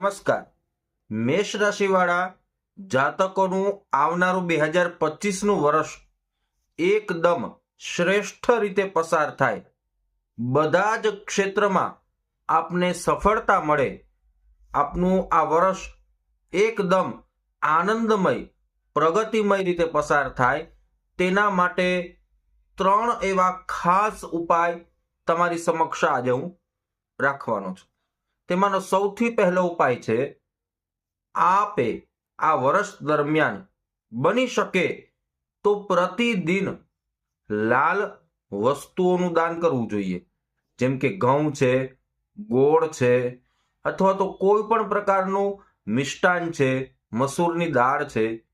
નમસ્કાર. મેષ રાશિવાળા જાતકોનું આવનારું બે હજાર પચીસનું વર્ષ એકદમ શ્રેષ્ઠ રીતે પસાર થાય. બધા જ ક્ષેત્રમાં આપને સફળતા મળે. આપનું આ વર્ષ એકદમ આનંદમય, પ્રગતિમય રીતે પસાર થાય. તેના માટે ત્રણ એવા ખાસ ઉપાય તમારી સમક્ષ આજે હું રાખવાનો છું. તેમાંનો સૌથી પહેલો ઉપાય છે, આપે આ વર્ષ દરમિયાન બની શકે તો પ્રતિદિન લાલ વસ્તુઓનું દાન કરવું જોઈએ. જેમ કે ઘઉં છે, ગોળ છે, અથવા તો કોઈ પણ પ્રકારનું મિષ્ટાન છે, મસૂરની દાળ છે,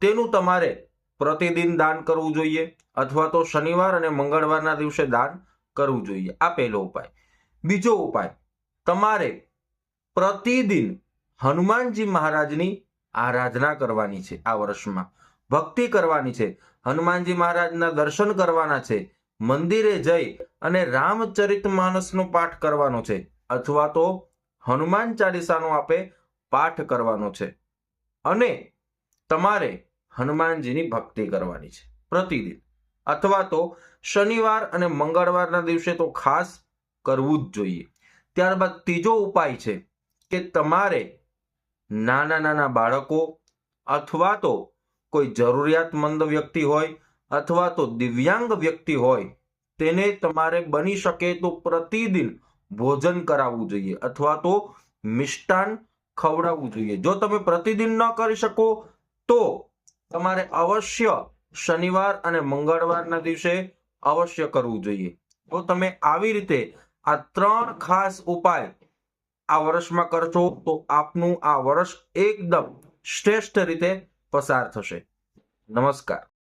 તેનું તમારે પ્રતિદિન દાન કરવું જોઈએ, અથવા તો શનિવાર અને મંગળવારના દિવસે દાન કરવું જોઈએ. આ પહેલો ઉપાય. બીજો ઉપાય તમારે પ્રતિદિન હનુમાનજી મહારાજની આરાધના કરવાની છે આ વર્ષમાં. ભક્તિ કરવાની છે. હનુમાનજી મહારાજના દર્શન કરવાના છે. મંદિરે જઈ અને રામચરિત માનસનો પાઠ કરવાનો છે. અથવા તો હનુમાન ચાલીસાનો આપે પાઠ કરવાનો છે. અને તમારે હનુમાનજીની ભક્તિ કરવાની છે પ્રતિદિન. અથવા તો શનિવાર અને મંગળવારના દિવસે તો ખાસ કરવું જ જોઈએ. ત્યારબાદ ત્રીજો ઉપાય છે કે તમારે નાના નાના બાળકો અથવા તો કોઈ જરૂરિયાતમંદ વ્યક્તિ હોય અથવા તો દિવ્યાંગ વ્યક્તિ હોય, તેને તમારે બની શકે તો પ્રતિદિન ભોજન કરાવવું જોઈએ અથવા તો મિષ્ટાન ખવડાવવું જોઈએ. જો તમે પ્રતિદિન ન કરી શકો તો તમારે અવશ્ય શનિવાર અને મંગળવારના દિવસે અવશ્ય કરવું જોઈએ. તો તમે આવી રીતે આ ત્રણ ખાસ ઉપાય આ વર્ષમાં કરશો તો આપનું આ વર્ષ એકદમ શ્રેષ્ઠ રીતે પસાર થશે. નમસ્કાર.